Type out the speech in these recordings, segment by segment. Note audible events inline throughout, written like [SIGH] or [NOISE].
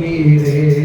நீரே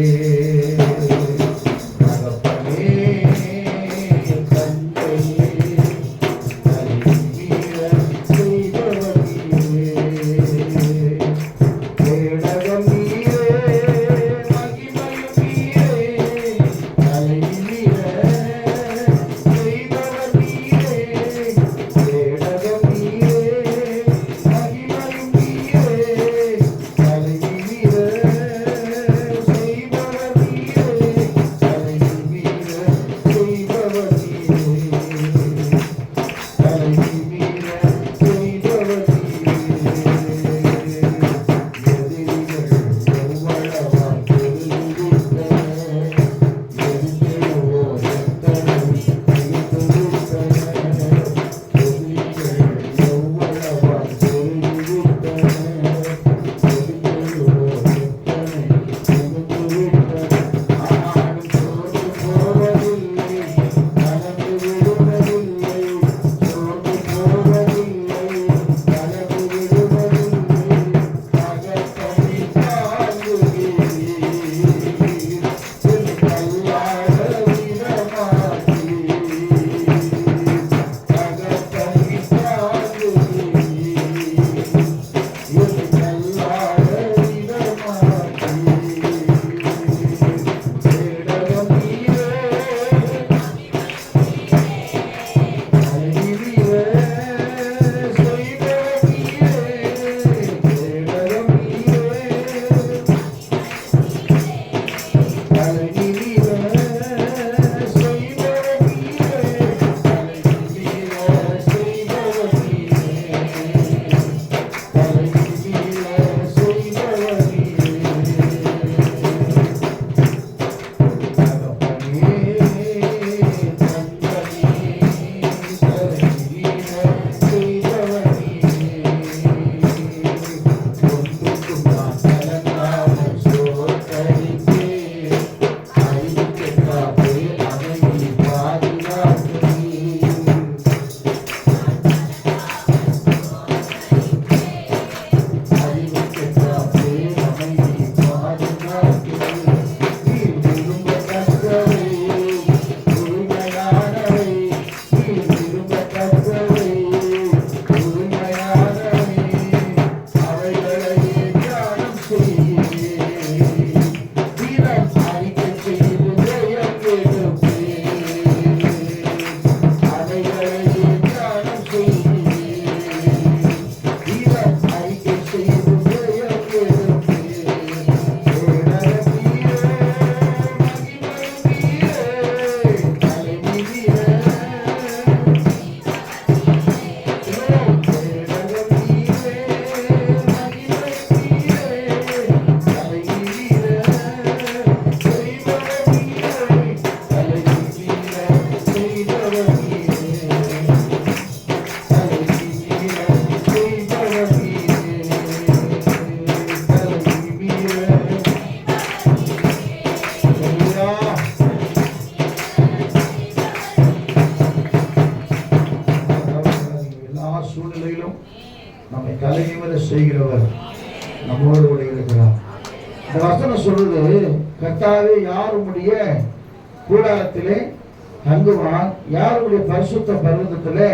தங்குவான். யாருடைய பரிசுத்த பருவத்திலே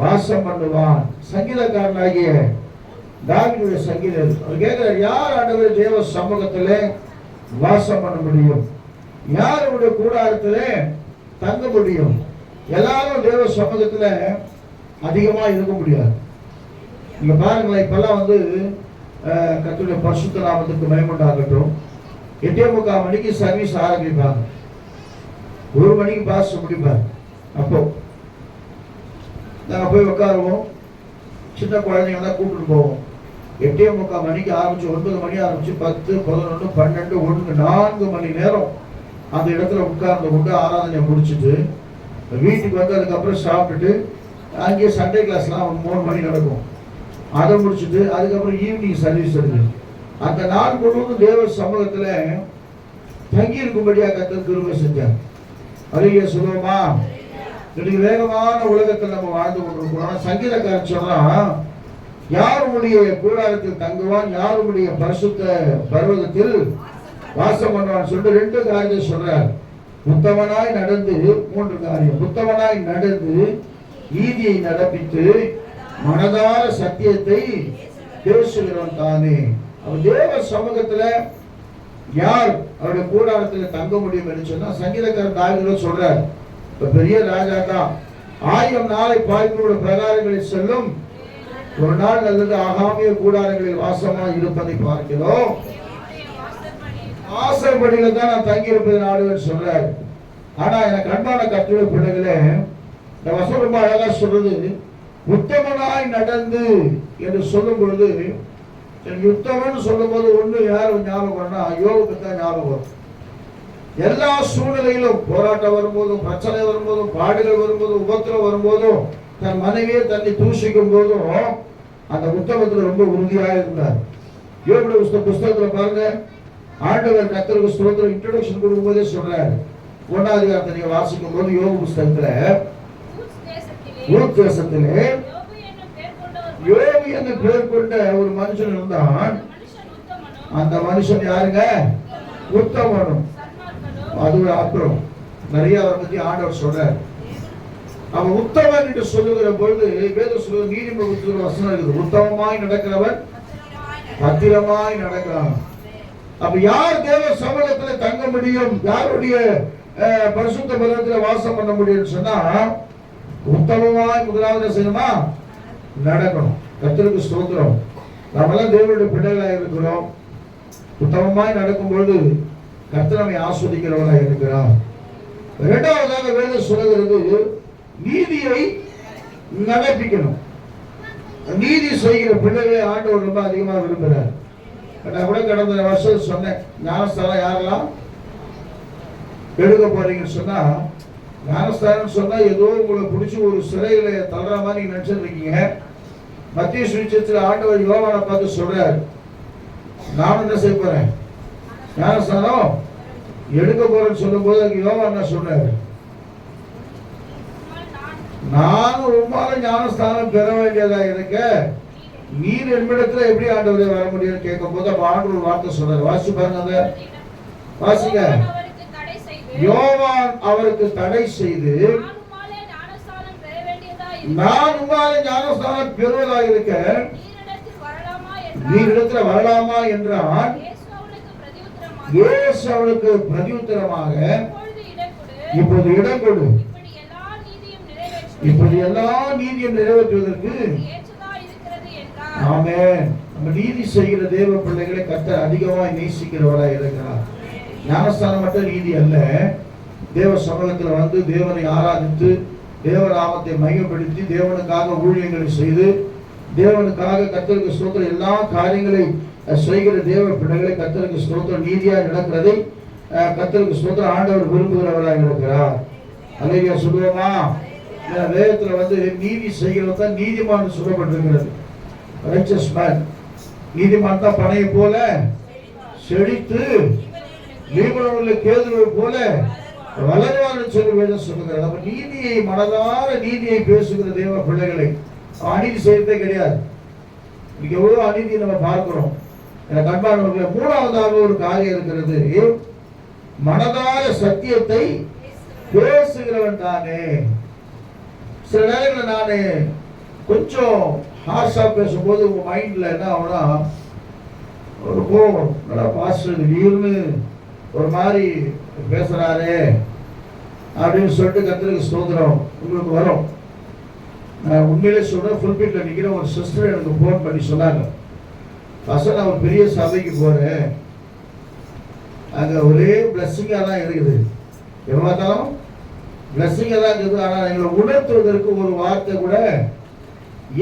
வாசம் பண்ணுவான்? சங்கீதக்காரனாகிய தாவினுடைய சங்கீதம். அவர் கேட்கிறார் யார் ஆண்டவர் தேவ சமூகத்திலே வாசம் பண்ண முடியும்? யாருடைய கூடாரத்திலே தங்க முடியும்? எல்லாரும் தேவ சமூகத்தில் அதிகமாக இருக்க முடியாது. நீங்க பாருங்களேன் இப்பெல்லாம் வந்து கத்துடைய பரிசுத்த நாமத்துக்கு பயமுண்டாகட்டும் எட்டே முக்கால் மணிக்கு சர்வீஸ் ஆரம்பிப்பாங்க. ஒரு மணிக்கு பாஸ் முடிப்பார். அப்போ நாங்கள் போய் உட்காருவோம் சின்ன குழந்தைங்க தான் கூப்பிட்டு போவோம். எட்டே முக்கால் மணிக்கு ஆரம்பிச்சு ஒன்பது மணி ஆரம்பிச்சு பத்து பதினொன்று பன்னெண்டு ஒன்று நான்கு மணி நேரம் அந்த இடத்துல உட்கார்ந்து கொண்டு ஆராதனை முடிச்சுட்டு வீட்டுக்கு வந்து அதுக்கப்புறம் சாப்பிட்டுட்டு அங்கேயே சண்டே கிளாஸ்லாம் ஒரு மூணு மணி நடக்கும். அதை முடிச்சுட்டு அதுக்கப்புறம் ஈவினிங் சர்வீஸ் இருக்கு. அந்த நாள் முழுவதும் தேவ சமூகத்தில் தங்கி இருக்கும்படியாக கத்தர் கிருபை செஞ்சாங்க அருகே சொல்லுவோமா இன்னைக்கு வேகமான உலகத்தில் நம்ம வாழ்ந்து கொண்டிருக்கிறோம். ஆனா சங்கீதக்காரன் சொல்றான் யார் உடைய கூடாரத்தில் தங்குவான்? யார் உடைய பரிசுத்த பர்வதத்தில் வாசம் பண்ணுவான்? சொல்லிட்டு ரெண்டு காரியத்தை சொல்றார். உத்தமனாய் நடந்து மூன்று காரியம். உத்தமனாய் நடந்து நீதியை நடப்பித்து மனதார சத்தியத்தை பேசுகிறவன் தானே. அவன் தேவ சமூகத்துல யார் அவருடைய கூடாரத்தில் தங்க முடியும் என்று சொன்னா சங்கீதக்காரன் தாவிதோ சொல்றார். இப்ப பெரிய ராஜா தான். ஆயிரம் நாளை பாய்ப்புள்ள பிரகாரங்களில் செல்லும். ஒரு நாள் அல்லது ஆகாமிய கூடாரங்களில் வாசமா இருப்பதை பார்க்கிறோம். ஆசைப்படியில தான் நான் தங்கியிருப்பது நாடுகள் சொல்றாரு. ஆனா எனக்கு அன்பான கத்துடைய பிள்ளைகளே இந்த வசனம் ரொம்ப அழகா சொல்றது. உத்தமனாய் நடந்து என்று சொல்லும் பொழுது உத்தமன் சொல்லும் போது ஒண்ணு யார் ஞாபகம் வரனா யோகுக்கு தான் ஞாபகம் வரும். எல்லா சூழ்நிலையிலும் போராட்டம் வரும்போதும் பிரச்சனை வரும்போதும் பாடுகள் வரும்போதும் உபத்திரம் வரும்போதும் தன் மனைவியை தன்னை தூஷிக்கும் போதும் அந்த உத்தமத்துல ரொம்ப உறுதியாக இருந்தார். யோகுடைய புஸ்த- புஸ்தகத்துல பாருங்க. ஆண்டவர் கத்தருக்கு ஸ்தோத்திரம் இன்ட்ரோடக்ஷன் கொடுக்கும்போதே சொல்றாரு. ஒன்னாவது அதிகாரத்தை நீங்க வாசிக்கும் போது யோக புஸ்தகத்துல ஊர் தேசத்திலே யோபி என்று பேர் கொண்ட ஒரு மனுஷன் இருந்தான். அந்த மனுஷன் யாருங்க? உத்தமனும். அது ஒரு அப்புறம் நிறைய அவரை பத்தி ஆண்டவர் சொல்றார். அவன் உத்தமன் என்று சொல்லுகிற பொழுது வேத சொல்லுகிற நீதிமன்ற வசனம் இருக்குது. உத்தமமாய் நடக்கிறவன் பத்திரமாய் நடக்கிறான். அப்ப யார் தேவ சமூகத்துல தங்க முடியும்? யாருடைய பரிசுத்த பதத்துல வாசம் பண்ண முடியும்னு சொன்னா உத்தமமாய் முதலாவது செய்யணுமா? நடக்கணும். கர்த்தருக்கு ஸ்தோத்திரம். நாமெல்லாம் தேவனுடைய பிள்ளைகளாக இருக்கிறோம். உத்தமமாய் நடக்கும்பொழுது கர்த்தர் நம்மை ஆஸ்வதிக்கிறவராக இருக்கிறார். இரண்டாவதாக வேதம் சொல்லுகிறது நீதியை நடப்பிக்கணும் நீதி செய்கிற பிள்ளைகளை ஆண்டவர் ரொம்ப அதிகமாக விரும்புகிறார் நான் கூட கடந்த வருஷம் சொன்னேன் ஞானஸ்தானம் யாரெல்லாம் எடுக்க போறீங்கன்னு சொன்னா ஞானஸ்தானம் சொன்னா ஏதோ உங்களை பிடிச்சி ஒரு சிறையில தள்ளுற மாதிரி நீங்க மத்திய சுவிச்சத்தில் ஆண்டவர் யோவானை பார்த்து சொல்றாரு நானும் என்ன செய்ய போறேன்? ஞானஸ்தானம் எடுக்க போறேன்னு சொல்லும்போது அங்க யோவான் என்ன சொல்றாரு? நானும் ரொம்ப ஞானஸ்தானம் பெற வேண்டியதா இருக்க நீர் என்னிடத்துல எப்படி ஆண்டவரே வர முடியும்னு கேட்கும் போது அப்ப ஆண்டவர் ஒரு வார்த்தை சொல்றாரு. வாசி பாருங்க அதை. வாசிங்க. யோவான் அவருக்கு தடை செய்து நான் உங்களை நான் பெறுவதாக இருக்க நீரிடத்துல வரலாமா என்றால் இயேசு அவளுக்கு பிரதியுத்தரமாக இப்போது இடம் கொடு. இப்போது எல்லா நீதியும் நிறைவேற்றுவதற்கு ஆமே நம்ம நீதி செய்கிற தேவ பிள்ளைகளை கத்த அதிகமாய் நேசிக்கிறவராய் இருக்கிறார். ஞானஸ்தானம் மட்டும் நீதி அல்ல. தேவ சமூகத்தில் வந்து தேவனை ஆராதித்து தேவநாமத்தை மையப்படுத்தி தேவனுக்காக ஊழியங்களை செய்து தேவனுக்காக கத்தருக்கு ஸ்தோத்திரம் எல்லா காரியங்களை செய்கிற தேவ பிள்ளைகளை கத்தருக்கு ஸ்தோத்திரம் நீதியாக நடக்கிறதை கத்தருக்கு ஸ்தோத்திரம் ஆண்டவர் விரும்புகிறவராக இருக்கிறார் அலையா சொல்லுவோமா? வேதத்தில் வந்து நீதி செய்கிறது தான் நீதிமான் சொல்லப்பட்டிருக்கிறது நீதிமான் தான் பனையை போல செழித்து லீபனோனுள்ள கேதுவை போல வளருவான்னு சொல்லி வேதம் சொல்லுகிறது நம்ம நீதியை மனதார நீதியை பேசுகிற தேவ பிள்ளைகளை அநீதி செய்யறதே கிடையாது. இன்னைக்கு எவ்வளவு அநீதி நம்ம பார்க்கிறோம். எனக்கு அன்பானவர்களே மூணாவதாக ஒரு காரியம் இருக்கிறது. மனதார சத்தியத்தை பேசுகிறவன் தானே. சில நேரங்களில் நான் கொஞ்சம் ஹார்ஷா பேசும்போது உங்க மைண்ட்ல என்ன ஆகும்னா ஒரு கோபம் நல்லா பாஸ்டர் திடீர்னு ஒரு மாதிரி பேசுறாரே அப்படின்னு சொல்லிட்டு கத்திரிக்கு ஸ்தோத்திரம். உங்களுக்கு வரும். நான் உண்மையிலே சொல்றேன் ஃபுல்பீட்ல நிக்கிற ஒரு சிஸ்டர் எனக்கு ஃபோன் பண்ணி சொன்னாங்க. பசங்க நான் பெரிய சபைக்கு போகிறேன் அங்க ஒரே பிளஸ்ஸிங்காக தான் இருக்குது. எவ்வளோ பார்த்தாலும்? பிளஸ்ஸிங்காக தான் இருக்குது. ஆனால் எங்களை உணர்த்துவதற்கு ஒரு வார்த்தை கூட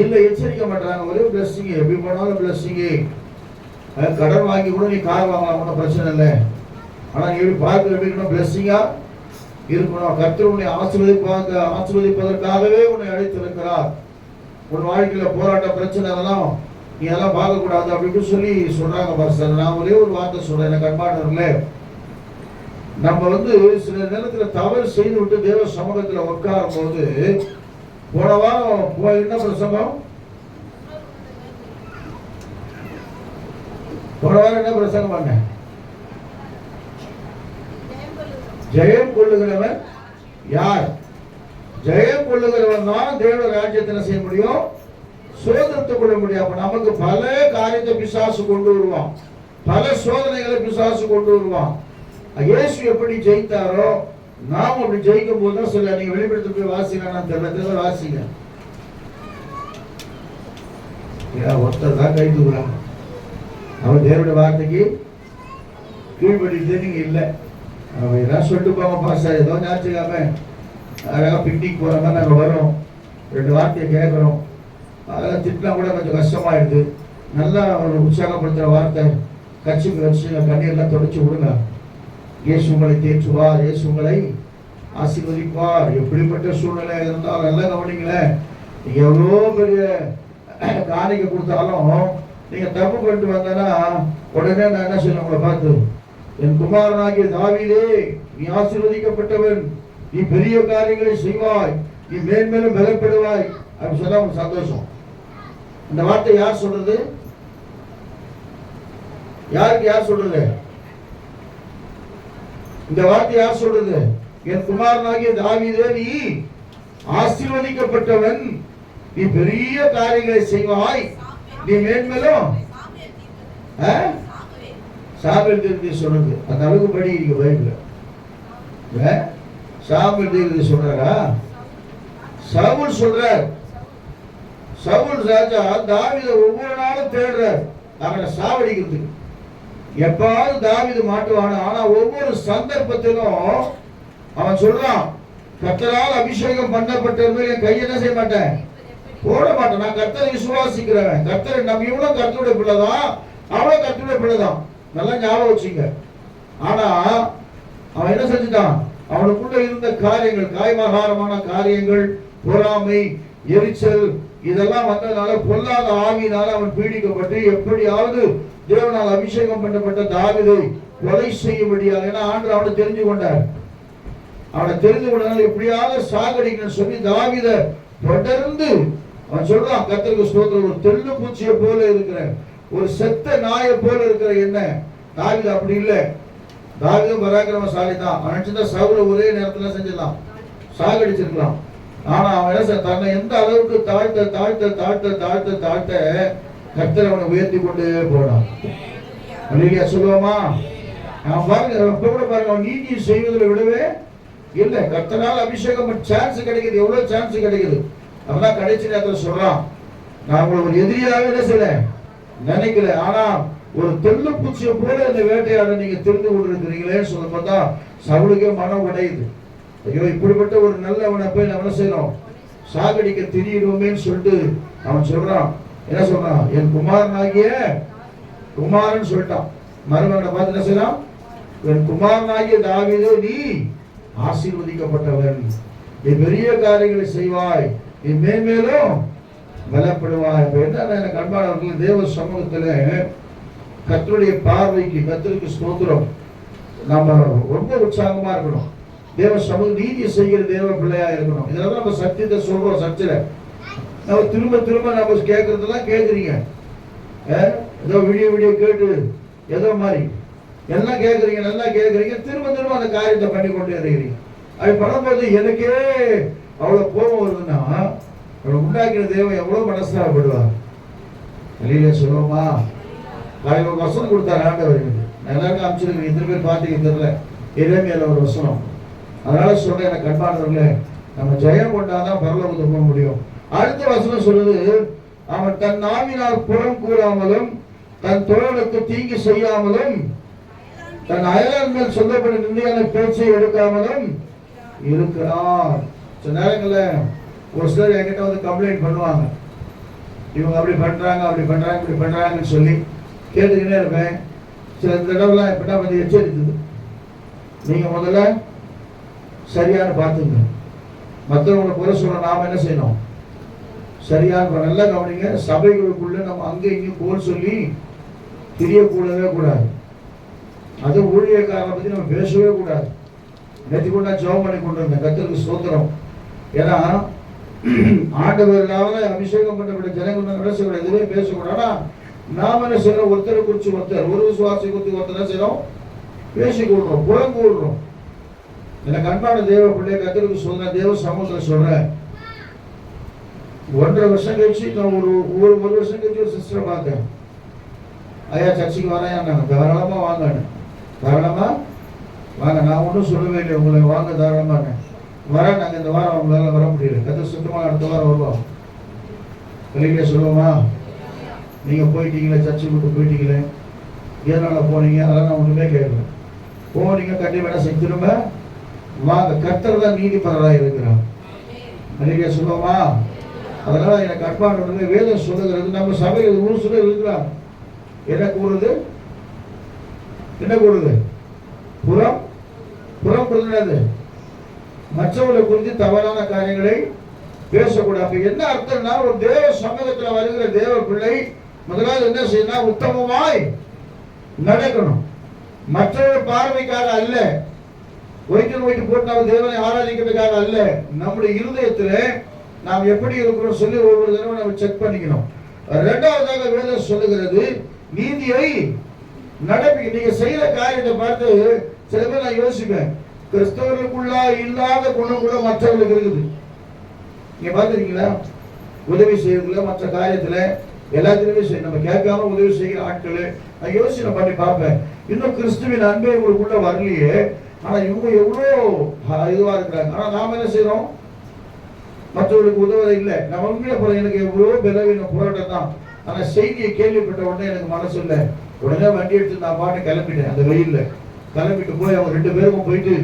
இல்லை. எச்சரிக்க மாட்டாங்க ஒரே பிளஸ்ஸிங் எப்படி போனாலும் பிளஸ்ஸிங்கு கடன் வாங்கி கூட நீ கார் வாங்கலாம் ஒன்றும் பிரச்சனை இல்லை. ஆனால் எப்படி பார்க்க எப்படி இருக்கணும்? பிளஸ்ஸிங்காக இருக்கணும். கர்த்தர் உன்னை ஆசீர்வதிப்பாங்க ஆசீர்வதிப்பதற்காகவே உன்னை அழைத்திருக்கிறார். உன் வாழ்க்கையில் போராட்ட பிரச்சனை அதெல்லாம் நீ அதெல்லாம் பார்க்கக்கூடாது அப்படின்னு சொல்லி சொல்கிறாங்க பாஸ்டர் நான் ஒரே ஒரு வார்த்தை சொல்கிறேன் எனக்கு அன்பானவர்களே நம்ம வந்து சில நேரத்தில் தவறு செய்து விட்டு தேவ சமூகத்தில் உட்காரும் போது போன வாரம் என்ன பிரசங்கம்? போன வாரம் என்ன பிரசங்கம் பண்ணேன்? ஜெயம் கொள்ளுகிறவன் யார்? ஜெயம் கொள்ளுகிறவன் தான் தேவ ராஜ்யத்தை செய்ய முடியும்? சுதந்திரத்தை கொள்ள முடியும். அப்ப நமக்கு பல காரியத்தை பிசாசு கொண்டு வருவான். பல சோதனைகளை பிசாசு கொண்டு வருவான். இயேசு எப்படி ஜெயித்தாரோ நாம் அப்படி ஜெயிக்கும் போது தான் சொல்ல நீங்க வெளிப்படுத்த போய் வாசிங்க தெரியல. தெரியல வாசிங்க. ஒருத்தர் தான் கை தூக்குறாங்க. அவன் தேவனுடைய வார்த்தைக்கு கீழ்படி நீங்க இல்லை. அவன் எதாவது சொல்லிட்டு போங்க பாச ஏதோ ஞாயிற்றுக்காம அழகாக பிக்னிக் போகிற மாதிரி நாங்கள் வரோம். ரெண்டு வார்த்தையை கேட்குறோம் அதெல்லாம் திட்டினா கூட கொஞ்சம் கஷ்டமாயிடுது. நல்லா ஒரு உற்சாகப்படுத்துகிற வார்த்தை. கட்சிக்கு வச்சு கண்ணீர்லாம் தொடச்சி விடுங்க. இயேசு உங்களை தேற்றுவார். இயேசு உங்களை ஆசீர்வதிப்பார். எப்படிப்பட்ட சூழ்நிலை இருந்தாலும் நல்லா கவனிங்களேன் நீங்கள் எவ்வளோ பெரிய காணிக்கை கொடுத்தாலும் நீங்கள் தப்பு பண்ணிட்டு வந்தேன்னா உடனே நான் என்ன சொல்லுவேன் உங்களை பார்த்து? என் குமாரனாகிய தாவிதே நீ ஆசீர்வதிக்கப்பட்டவன். நீ பெரிய காரியங்களை செய்வாய். நீ மேன்மேலும் பலப்படுவாய். அப்படின்னு சொன்னா உங்களுக்கு சந்தோஷம். இந்த வார்த்தை யார் சொல்றது? யாருக்கு யார் சொல்றது? இந்த வார்த்தை யார் சொல்றது? என் குமாரனாகிய தாவிதே நீ ஆசீர்வதிக்கப்பட்டவன். நீ பெரிய காரியங்களை செய்வாய். நீ மேன்மேலும் ஆ? சாப்பிட தீர்த்தி சொன்னது அந்த அளவுக்கு படி இருக்கு பைபிள் சாமுவேல் தீர்த்தி சொல்றாரா? சவுல் சொல்றார். சவுல் ராஜா தாவித ஒவ்வொரு நாளும் தேடுறார். அவனை சாவடிக்கிறதுக்கு. எப்பாவது தாவீது மாட்டுவான ஆனா ஒவ்வொரு சந்தர்ப்பத்திலும் அவன் சொல்றான் கத்தரால் அபிஷேகம் பண்ணப்பட்டவர்கள் என் கையை என்ன செய்ய மாட்டேன்? போட மாட்டேன். நான் கர்த்தரை விசுவாசிக்கிறவன். கர்த்தரை நம்ம இவனும் கர்த்தருடைய பிள்ளைதான். அவனும் கர்த்தருடைய பிள்ளைதான். நல்லா ஞாபகம் வச்சுங்க. ஆனா அவன் என்ன செஞ்சுட்டான்? அவனுக்குள்ள இருந்த காரியங்கள் காய்மகாரமான காரியங்கள் பொறாமை எரிச்சல் இதெல்லாம் வந்ததுனால பொல்லாத ஆவியினால அவன் பீடிக்கப்பட்டு எப்படியாவது தேவனால் அபிஷேகம் பண்ணப்பட்ட தாவிதை கொலை செய்ய முடியாது. ஏன்னா ஆண்டு அவனை தெரிஞ்சு கொண்டார். அவனை தெரிந்து கொண்டனால எப்படியாவது சாகடிக்கணும்னு சொல்லி தாவித தொடர்ந்து அவன் சொல்றான் கத்தருக்கு ஸ்தோத்திரம் ஒரு தெள்ளு பூச்சியை போல இருக்கிறேன். ஒரு செத்த நாயை போல இருக்கிற என்ன? தாவிது அப்படி இல்லை. தாவிது பராக்கிரமசாலி தான் அவன் நினைச்சிருந்தா சவுல ஒரே நேரத்துல செஞ்சிடலாம். சாகடிச்சிருக்கலாம். ஆனா அவன் என்ன தன்னை எந்த அளவுக்கு தாழ்த்த தாழ்த்த தாழ்த்த தாழ்த்த தாழ்த்த கர்த்தர் அவனை உயர்த்தி கொண்டே போனான். அல்லையா சொல்லுவோமா அவன் பாருங்க இப்ப கூட பாருங்க அவன் நீதி செய்வதில் விடவே இல்லை. கர்த்தனால் அபிஷேகம் சான்ஸ் கிடைக்குது. எவ்வளவு சான்ஸ் கிடைக்குது? அதெல்லாம் கடைசி நேரத்தில் சொல்றான். நான் உங்களுக்கு ஒரு எதிரியாகவே என்ன செய்யல நினைக்கல. ஆனா ஒரு தெள்ளு பூச்சியை போல இந்த வேட்டையாட நீங்க தெரிந்து கொண்டிருக்கிறீங்களே சொல்ல பார்த்தா சவுளுக்கே மனம் உடையுது. ஐயோ இப்படிப்பட்ட ஒரு நல்லவனை போய் நம்ம என்ன செய்யறோம் சாகடிக்க திரியிடுவோமேன்னு சொல்லிட்டு அவன் சொல்றான். என்ன சொல்றான்? என் குமாரனாகிய குமாரன் சொல்லிட்டான். மருமகனை பார்த்து என்ன செய்யலாம் என் குமாரனாகிய தாவிதோ நீ ஆசீர்வதிக்கப்பட்டவன். நீ பெரிய காரியங்களை செய்வாய். நீ மேன்மேலும் பலப்படுவாய் இப்ப என்ன எனக்கு தேவ சமூகத்தில் கத்தருடைய பார்வைக்கு கத்தருக்கு ஸ்தோத்திரம். நம்ம ரொம்ப உற்சாகமாக இருக்கணும். தேவ சமூக நீதியை செய்கிற தேவ பிள்ளையாக இருக்கணும். இதெல்லாம் நம்ம சத்தியத்தை சொல்கிறோம் சர்ச்சில். நம்ம திரும்ப திரும்ப நம்ம கேட்குறதெல்லாம் கேட்குறீங்க ஏதோ வீடியோ வீடியோ கேட்டு ஏதோ மாதிரி. எல்லாம் கேட்குறீங்க நல்லா கேட்குறீங்க திரும்ப திரும்ப அந்த காரியத்தை பண்ணி கொண்டே இருக்கிறீங்க. அது பண்ணும்போது எனக்கே அவ்வளோ கோபம் வருதுன்னா அவளை உண்டாக்கிற தேவன் எவ்வளோ மனசாகப்படுவார் வெளியில சொல்லுவோமா? நான் ஒரு வசனம் கொடுத்தாரு ஆண்டவர் நான் எல்லாருக்கும் அமைச்சிருக்கேன் இத்தனை பேர் பார்த்தீங்க தெரியல. இளமையில ஒரு வசனம். அதனால சொல்றேன் எனக்கு கண்பானவர்களே நம்ம ஜெயம் கொண்டாதான் பரலோகத்துக்கு போக முடியும். அடுத்த வசனம் சொல்லுது அவன் தன் நாவினால் புறம் கூறாமலும் தன் தோழனுக்கு தீங்கு செய்யாமலும் தன் அயலான் மேல் சொல்லப்படும் நிந்தையான பேச்சை எடுக்காமலும் இருக்கிறான். சில நேரங்களில் ஒரு சிலர் என்கிட்ட வந்து கம்ப்ளைண்ட் பண்ணுவாங்க. இவங்க அப்படி பண்ணுறாங்க அப்படி பண்ணுறாங்க இப்படி பண்ணுறாங்கன்னு சொல்லி கேட்டுக்கிட்டே இருப்பேன். சில தடவைலாம் எப்படின்னா வந்து எச்சரித்தது? நீங்கள் முதல்ல சரியான பார்த்துங்க. மற்றவங்களை குறை சொல்ல நாம் என்ன செய்யணும்? சரியான நல்லா கவனிங்க. சபைகளுக்குள்ளே நம்ம அங்கே இங்கேயும் கோல் சொல்லி தெரியக்கூடவே கூடாது. அது ஊழியக்காரனை பற்றி நம்ம பேசவே கூடாது. நேற்று கூட நான் ஜெபம் பண்ணி கொண்டு வந்தேன் கத்தருக்கு ஸ்தோத்திரம். ஏன்னா [CLEARS THROAT] ஆண்டவர் இல்லாத அபிஷேகம் பண்ணப்பட்ட ஜனங்கள் என்ன செய்யக்கூடாது? எதுவுமே பேசக்கூடாது. நாம என்ன செய்யறோம்? ஒருத்தரை குறிச்சு ஒருத்தர். ஒரு விசுவாசி குறித்து ஒருத்தர் என்ன செய்யறோம்? பேசி கொள்றோம் புறம் கூடுறோம் எனக்கு அன்பான தேவ பிள்ளை கத்திரிக்கு சொல்றேன் தேவ சமூகத்தில் சொல்றேன். ஒன்றரை வருஷம் கழிச்சு நான் ஒரு ஒரு ஒரு வருஷம் கழிச்சு ஒரு சிஸ்டரை பார்த்தேன். ஐயா சர்ச்சுக்கு வரேன் நான் தாராளமாக வாங்க தாராளமா? வாங்க நான் ஒன்றும் சொல்லவே இல்லை உங்களை வாங்க தாராளமாக வரேன் நாங்கள் இந்த வாரம் அவங்களால வர முடியல. கத்த சுத்தமாக அடுத்த வாரம் வருவோம் வெளியில சொல்லுவோமா? நீங்கள் போயிட்டீங்களே சர்ச்சுக்கு விட்டு போயிட்டீங்களே. எதனால் போனீங்க? அதெல்லாம் நான் ஒன்றுமே கேட்கல. போனீங்க கண்டிப்பாக என்ன செஞ்சு திரும்ப? வாங்க கர்த்தர் தான் நீதிபரராக இருக்கிறான் வெளியில சொல்லுவோமா? அதனால எனக்கு அன்பானவர்களே வேதம் சொல்லுகிறது. நம்ம சபையில் ஒரு சிலர் இருக்கிறான் என்ன கூறுது? என்ன கூறுது? புறம்? புறம் என்னது மற்றவர்களை குறித்து தவறான காரியங்களை பேசக்கூடாது. என்ன அர்த்தம்னா ஒரு தேவ சமூகத்தில் வருகிற தேவ பிள்ளை முதலாவது என்ன செய்யணும் உத்தமமாய் நடக்கணும். மற்றவர்கள் பார்வைக்காக அல்ல ஒயிட்டு ஒயிட்டு போட்டு நம்ம தேவனை ஆராதிக்கிறதுக்காக அல்ல நம்முடைய இருதயத்தில் நாம் எப்படி இருக்கிறோம் சொல்லி ஒவ்வொரு தடவை நம்ம செக் பண்ணிக்கணும். ரெண்டாவதாக வேதம் சொல்லுகிறது நீதியை நடப்பிக்க நீங்க செய்யற காரியத்தை பார்த்து சில பேர் நான் யோசிப்பேன். கிறிஸ்தவர்களுக்குள்ளா இல்லாத குணம் கூட மற்றவர்களுக்கு இருக்குது. நீங்க பாத்துருக்கீங்களா உதவி செய்யறதுல மற்ற காரியத்துல எல்லாத்திலுமே சரி. நம்ம கேட்காம உதவி செய்கிற ஆட்கள் நான் யோசனை பண்ணி பார்ப்பேன். இன்னும் கிறிஸ்துவின் அன்பே உங்களுக்குள்ள வரலையே. ஆனா இவங்க எவ்வளோ இதுவா இருக்கிறாங்க. ஆனா நாம என்ன செய்யறோம் மற்றவர்களுக்கு உதவுறது இல்லை. நான் உண்மையில போல எனக்கு எவ்வளோ பலவீன போராட்டம் தான். ஆனா செய்தியை கேள்விப்பட்ட உடனே எனக்கு மனசு இல்லை. உடனே வண்டி எடுத்து நான் பாட்டு கிளம்பிட்டேன். அந்த வெயில்ல கிளம்பிட்டு போய் அவங்க ரெண்டு பேருக்கும் போயிட்டு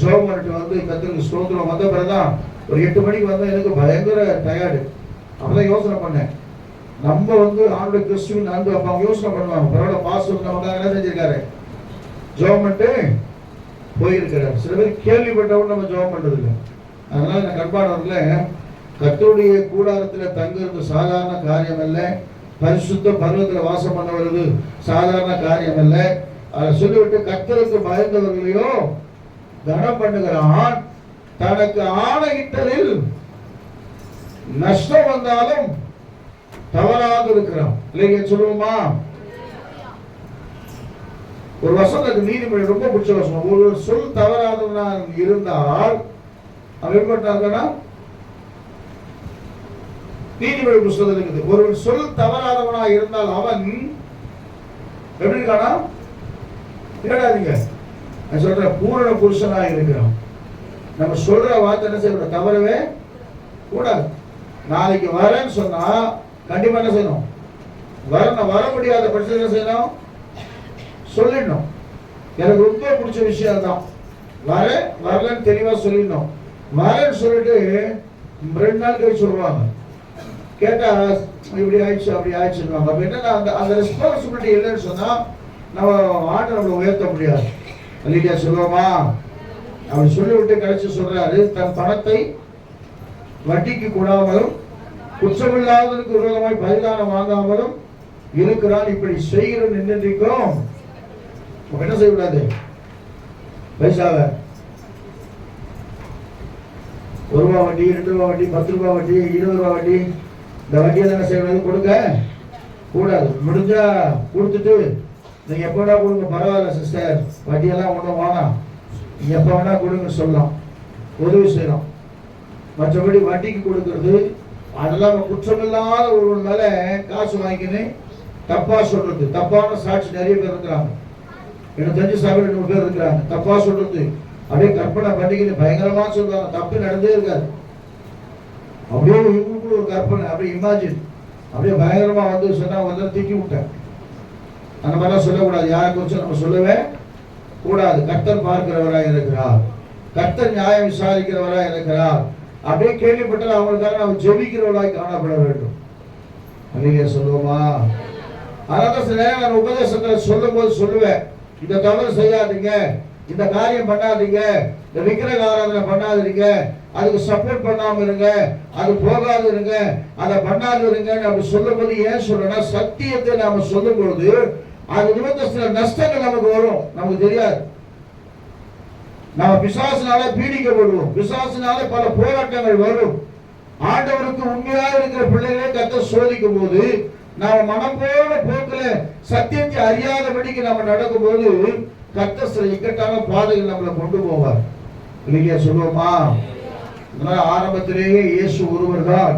ஜோம் பண்ணிட்டு வந்து கத்திரிக்கு ஸ்தோத்திரம் வந்த பிறகுதான் ஒரு எட்டு மணிக்கு வந்தால் எனக்கு பயங்கர டயர்டு அப்பதான் யோசனை பண்ணேன். நம்ம வந்து ஆண்டு கிறிஸ்துவின் அன்பு அப்ப அவங்க யோசனை பண்ணுவாங்க. பரவாயில்ல பாஸ்டர் நமக்காக என்ன செஞ்சிருக்காரு? ஜோம் பண்ணிட்டு போயிருக்கிறார். சில பேர் கேள்விப்பட்டவங்க நம்ம ஜோம் பண்றது இல்லை அதனால நான் கண்பானவர்களே கர்த்தருடைய கூடாரத்தில் தங்குறது சாதாரண காரியம் அல்ல பரிசுத்த பருவத்தில் வாசம் பண்ண வருது சாதாரண காரியம் அல்ல சொல்லிவிட்டு கத்தருக்கு பயந்தவர்களையோ கனம் பண்ணுகிறான் தனக்கு ஆணையிட்டதில் நஷ்டம் வந்தாலும் தவறாக இருக்கிறான் இல்லைங்க சொல்லுவோமா? ஒரு வசனத்துக்கு நீதிமொழி ரொம்ப பிடிச்ச வசனம். ஒரு சொல் தவறாதவனா இருந்தால் அவன் பண்ணாங்கன்னா நீதிமொழி புஸ்தகம் இருக்குது. ஒரு சொல் தவறாதவனா இருந்தால் அவன் எப்படி இருக்கானா? தேடாதீங்க நான் சொல்கிறேன் பூரண புருஷனா இருக்கிறோம். நம்ம சொல்ற வார்த்தை என்ன செய்யணும்? தவறவே கூடாது. நாளைக்கு வரேன்னு சொன்னா கண்டிப்பா என்ன செய்யணும்? வரணும். வர முடியாத பட்சத்தில் என்ன செய்யணும்? சொல்லிடணும். எனக்கு ரொம்ப பிடிச்ச விஷயம் தான் வர வரலன்னு தெளிவா சொல்லிடணும். வரேன்னு சொல்லிட்டு ரெண்டு நாள் கழிச்சு சொல்லுவாங்க கேட்டா இப்படி ஆயிடுச்சு அப்படி ஆயிடுச்சுன்னு அப்ப என்னன்னா அந்த அந்த ரெஸ்பான்சிபிலிட்டி இல்லைன்னு சொன்னா நம்ம ஆட்டை நம்மளை உயர்த்த முடியாது. அல்லா சொல்லுவோமா? அவர் சொல்லிவிட்டு கழிச்சு சொல்றாரு தன் பணத்தை வட்டிக்கு கூடாமலும் குற்றமில்லாததுக்கு விரோதமாய் பரிதானம் வாங்காமலும் இருக்கிறான் இப்படி செய்கிற நின்றுக்கும் என்ன செய்யக்கூடாது பைசாவ. ஒரு ரூபா வட்டி ரெண்டு ரூபா வட்டி பத்து ரூபா வட்டி இருபது ரூபா வட்டி இந்த வட்டியை தானே செய்யறது கொடுக்க கூடாது. முடிஞ்சா கொடுத்துட்டு நீங்க எப்போ வேணா கொடுங்க பரவாயில்ல சிஸ்டர் வட்டியெல்லாம் ஒன்றும் வேணாம். நீங்க எப்போ வேணா கொடுங்க சொல்லலாம். உதவி செய்யலாம். மற்றபடி வட்டிக்கு கொடுக்கறது அதெல்லாம் குற்றமில்லாத ஒரு மேல காசு வாங்கிக்கின்னு தப்பா சொல்றது. தப்பான சாட்சி நிறைய பேர் இருக்கிறாங்க. எனக்கு தெரிஞ்சு சாப்பிட ரெண்டு பேர் இருக்கிறாங்க. தப்பா சொல்றது. அப்படியே கற்பனை பண்ணிக்கிட்டு பயங்கரமா சொல்லுவாங்க தப்பு நடந்தே இருக்காது. அப்படியே இவங்களுக்குள்ள ஒரு கற்பனை. அப்படியே இமேஜின் அப்படியே பயங்கரமா வந்து சொன்னா வந்து தூக்கி விட்டேன். அந்த மாதிரிலாம் சொல்லக்கூடாது. யாரை குறிச்சும் நம்ம சொல்லவே கூடாது. கர்த்தர் பார்க்கிறவராக இருக்கிறார். கர்த்தர் நியாயம் விசாரிக்கிறவராக இருக்கிறார். அப்படியே கேள்விப்பட்டால் அவங்களுக்காக நம்ம ஜெபிக்கிறவர்களாய் காணப்பட வேண்டும். அல்லையா சொல்லுவோமா? அதனால சில நேரம் நான் உபதேசத்தை சொல்லும் போது சொல்லுவேன். இந்த தவறு செய்யாதீங்க. இந்த காரியம் பண்ணாதீங்க. இந்த விக்கிரக ஆராதனை பண்ணாதீங்க. அதுக்கு சப்போர்ட் பண்ணாம இருங்க. அது போகாது இருங்க. அதை பண்ணாது இருங்கன்னு அப்படி சொல்லும்போது ஏன் சொல்றேன்னா சத்தியத்தை நாம சொல்லும் பொழுது அது நிமித்த சில நஷ்டங்கள் நமக்கு வரும். நமக்கு தெரியாது. நம்ம பிசாசினால பீடிக்கப்படுவோம். பிசாசினால பல போராட்டங்கள் வரும். ஆண்டவருக்கு உண்மையாக இருக்கிற பிள்ளைகளை கத்த சோதிக்கும் போது நாம மனம் போல போக்குல சத்தியத்தை அறியாதபடிக்கு நம்ம நடக்கும் போது கத்த சில இக்கட்டான பாதைகள் நம்மளை கொண்டு போவார். இல்லையா சொல்லுவோமா? அதனால ஆரம்பத்திலேயே இயேசு ஒருவர் தான்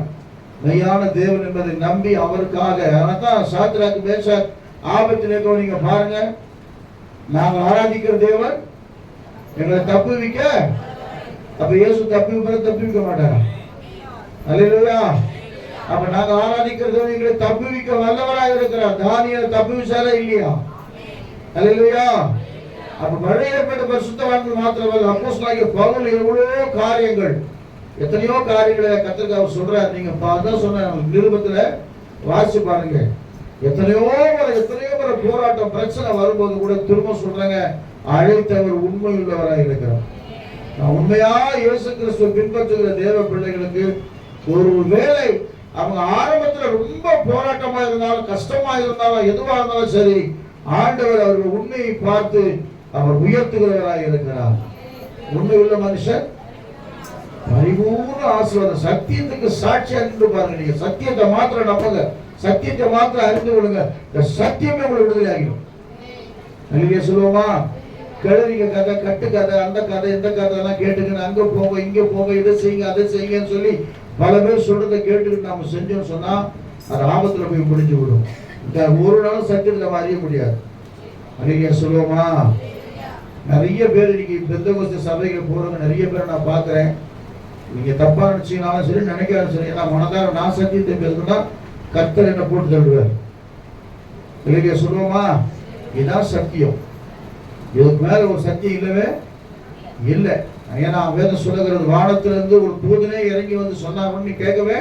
மெய்யான தேவன் என்பதை நம்பி அவருக்காக ஆனால் தான் சாத்திராக்கு மேஷாக் ஆபத்தில் இருக்கோம் நீங்க பாருங்க. நாங்கள் ஆராதிக்கிற தேவன் எங்களை தப்புவிக்க அப்ப இயேசு தப்பி தப்புவிக்க மாட்டாரா? அல்லேலூயா. அப்ப நாங்க ஆராதிக்கிற தேவன் எங்களை தப்புவிக்க வல்லவராக இருக்கிறார். தானியல் தப்புவிச்சாரா இல்லையா? அல்லேலூயா. அப்ப மழை ஏற்பட்ட பரிசுத்தவான்கள் மாத்திரமல்ல அப்போஸ்தலனாகிய பவுல் எவ்வளோ காரியங்கள் எத்தனையோ காரியங்களை கத்திரிக்க அவர் சொல்றார். நீங்க பா- அதான் சொன்ன நிருபத்துல வாசிச்சு பாருங்க. எத்தனையோ முறை எத்தனையோ முறை போராட்டம் பிரச்சனை வரும்போது கூட திரும்ப சொல்றாங்க அழைத்தவர் உண்மை உள்ளவராக இருக்கிறார். நான் உண்மையா இயேசு கிறிஸ்துவ பின்பற்றுகிற தேவ பிள்ளைகளுக்கு ஒரு வேளை அவங்க ஆரம்பத்துல ரொம்ப போராட்டமா இருந்தாலும் கஷ்டமா இருந்தாலும் எதுவா இருந்தாலும் சரி ஆண்டவர் அவர்கள் உண்மையை பார்த்து அவர் உயர்த்துகிறவராக இருக்கிறார். உண்மை உள்ள மனுஷன்? பரிபூர்ண ஆசீர்வாதம். சத்தியத்துக்கு சாட்சியா நின்று பாருங்க நீங்க. சத்தியத்தை மாத்திரம் நம்புங்க சத்தியத்தை மாத்திரம் அறிந்து கொள்ளுங்க. இந்த சத்தியமே உங்களை விடுதலை ஆகிடும். அங்கே சொல்லுவோமா கிழவிங்க கதை கட்டு கதை அந்த கதை இந்த கதை எல்லாம் கேட்டுக்கணும் அங்க போங்க இங்க போங்க இதை செய்யுங்க அதை செய்யுங்கன்னு சொல்லி பல பேர் சொல்றதை கேட்டுக்கிட்டு நாம செஞ்சோம்னு சொன்னா அது ஆபத்துல போய் முடிஞ்சு விடும். இந்த ஒரு நாளும் சத்தியத்தை நம்ம அறிய முடியாது. அங்கே சொல்லுவோமா நிறைய பேர் இன்னைக்கு பெந்த சபைகள் போறவங்க நிறைய பேர் நான் பார்க்கிறேன். நீங்க தப்பா நினைச்சீங்கனாலும் சரி நினைக்கிறாலும் சரி ஏன்னா மனதார நான் சத்தியத்தை பேசுனா கத்தர் என்ன போட்டு தள்ளுவார் இல்லையா சொல்லுவோமா? இதுதான் சத்தியம். இதுக்கு மேல ஒரு சத்தியம் இல்லவே இல்லை. ஏன்னா வேதம் சொல்லுகிறது வானத்திலிருந்து ஒரு தூதனே இறங்கி வந்து சொன்னாங்கன்னு கேட்கவே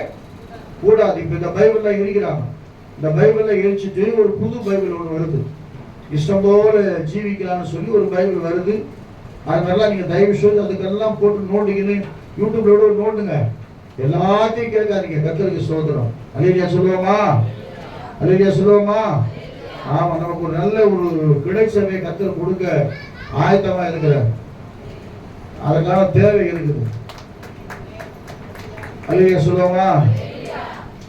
கூடாது. இப்போ இந்த பைபிளில் இருக்கிறாங்க. இந்த பைபிளில் எரிச்சுட்டு ஒரு புது பைபிள் ஒன்று வருது. இஷ்டம் போல ஜீவிக்கலாம்னு சொல்லி ஒரு பைபிள் வருது. அது நீங்கள் தயவு செய்து அதுக்கெல்லாம் போட்டு நோண்டிக்கின்னு யூடியூப்ல விட நோண்டுங்க. எல்லாத்தையும் கேட்காதீங்க. கத்தருக்கு சோதனம் அலையா சொல்லுவோமா? அலையா சொல்லுவோமா? ஆமா நமக்கு ஒரு நல்ல ஒரு கிடைச்சவை கத்தர் கொடுக்க ஆயத்தமா இருக்கிறார். அதுக்கான தேவை இருக்குது. அலையா சொல்லுவோமா?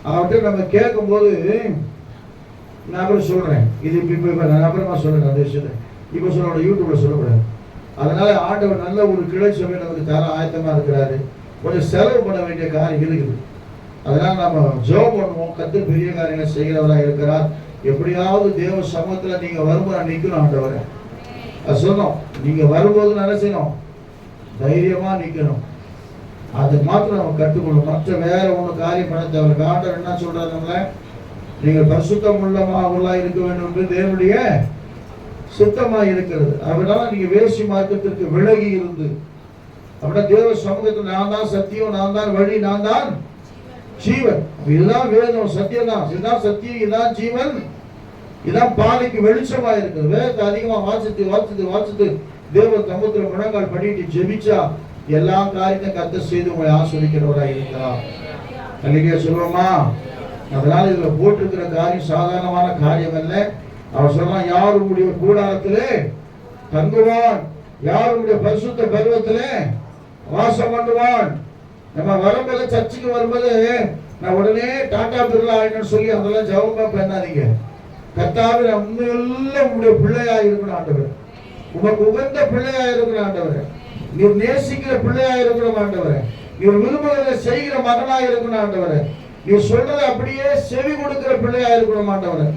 அவர்கிட்ட நம்ம கேட்கும்போது நான் அப்புறம் சொல்றேன். இது இப்ப நான் அப்புறமா சொல்றேன் அந்த விஷயத்தை. இப்ப சொல்ல யூடியூப்ல சொல்லக்கூடாது. அதனால ஆண்டவர் நல்ல ஒரு கிளை சபை நமக்கு தர ஆயத்தமா இருக்கிறாரு. கொஞ்சம் செலவு பண்ண வேண்டிய காரியம் இருக்குது. அதனால நம்ம ஜெபம் பண்ணுவோம். கத்து பெரிய காரியங்கள் செய்கிறவரா இருக்கிறார். எப்படியாவது தேவ சமூகத்துல நீங்க வரும்போது நிக்கணும் ஆண்டவரை. அது சொன்னோம் நீங்க வரும்போது என்ன செய்யணும்? தைரியமா நிக்கணும் அது மாத்திரம் நம்ம கற்றுக்கொள்ளும் மற்ற வேற ஒன்று காரியம் பண்ண தேவை ஆண்டவர் என்ன சொல்றாரு நம்மள? நீங்கள் பரிசுத்தம் உள்ளமாக இருக்க வேண்டும் என்று தேவனுடைய சுத்தமாக இருக்கிறது. அதனால நீங்கள் வேசி மார்க்கத்திற்கு விலகி இருந்து அப்படின்னா தேவ சமூகத்தில் நான் தான் சத்தியம் நான் தான் வழி நான் தான் ஜீவன். இதுதான் வேதம் சத்தியம் தான். இதுதான் சத்தியம் இதுதான் ஜீவன். இதான் பாதைக்கு வெளிச்சமா இருக்குது. வேதத்தை அதிகமா வாசித்து வாசித்து வாசித்து தேவ சமுத்திர முழங்கால் பண்ணிட்டு ஜெபிச்சா எல்லா காரியத்தையும் கத்த செய்து உங்களை ஆஸ்வதிக்கிறவரா இருக்கிறார். அல்லையா சொல்லுவோமா? அதனால இதுல போட்டிருக்கிற காரியம் சாதாரணமான காரியம் அல்ல. அவர் சொல்றான் யாருடைய கூடாரத்திலே தங்குவான்? யாருடைய பரிசுத்த பருவத்திலே வாசம் பண்ணுவான்? நம்ம வரும்போது சர்ச்சுக்கு வரும்போது நான் உடனே டாடா பிர்லா ஆயிடுன்னு சொல்லி அதெல்லாம் ஜெபமா பண்ணாதீங்க கர்த்தாவே உண்மையெல்லாம் உங்களுடைய பிள்ளையா இருக்கணும் ஆண்டவர். உமக்கு உகந்த பிள்ளையா இருக்கணும் ஆண்டவர். நீர் நேசிக்கிற பிள்ளையா இருக்கணும் ஆண்டவர். நீர் விரும்புகிறத செய்கிற மகனா இருக்கணும் ஆண்டவர். நீ சொல்றதை அப்படியே செவி கொடுக்கிற பிள்ளையா இருக்கணும் ஆண்டவர்.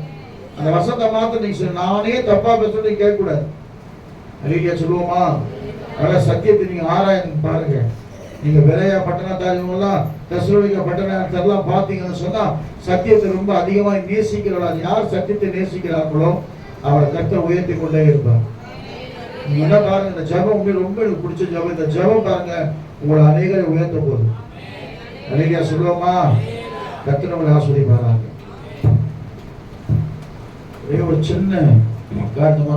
அந்த வசந்த மாத்திரம் நீங்க சொல்லு. நானே தப்பா பேசுறது கேட்கக்கூடாது. அழகியா சொல்லுவோமா? அதனால சத்தியத்தை நீங்க ஆராய்ந்து பாருங்க. நீங்க விரையா பட்டணத்தாரிலாம் தெசலோனிக்க பட்டணத்தெல்லாம் பார்த்தீங்கன்னு சொன்னா சத்தியத்தை ரொம்ப அதிகமாக நேசிக்கிறவர்கள் யார் சத்தியத்தை நேசிக்கிறார்களோ அவரை கர்த்தர் உயர்த்தி கொண்டே இருப்பார். என்ன பாருங்க இந்த ஜெபம் உங்களுக்கு ரொம்ப எனக்கு பிடிச்ச ஜெபம். இந்த ஜெபம் பாருங்க உங்களை அநேகரை உயர்த்த போகுது. அநேகா சொல்லுவோமா? கத்து நம்மளை ஆஸ்வதிப்பாராங்க ஒரே ஒரு சின்ன காரணமா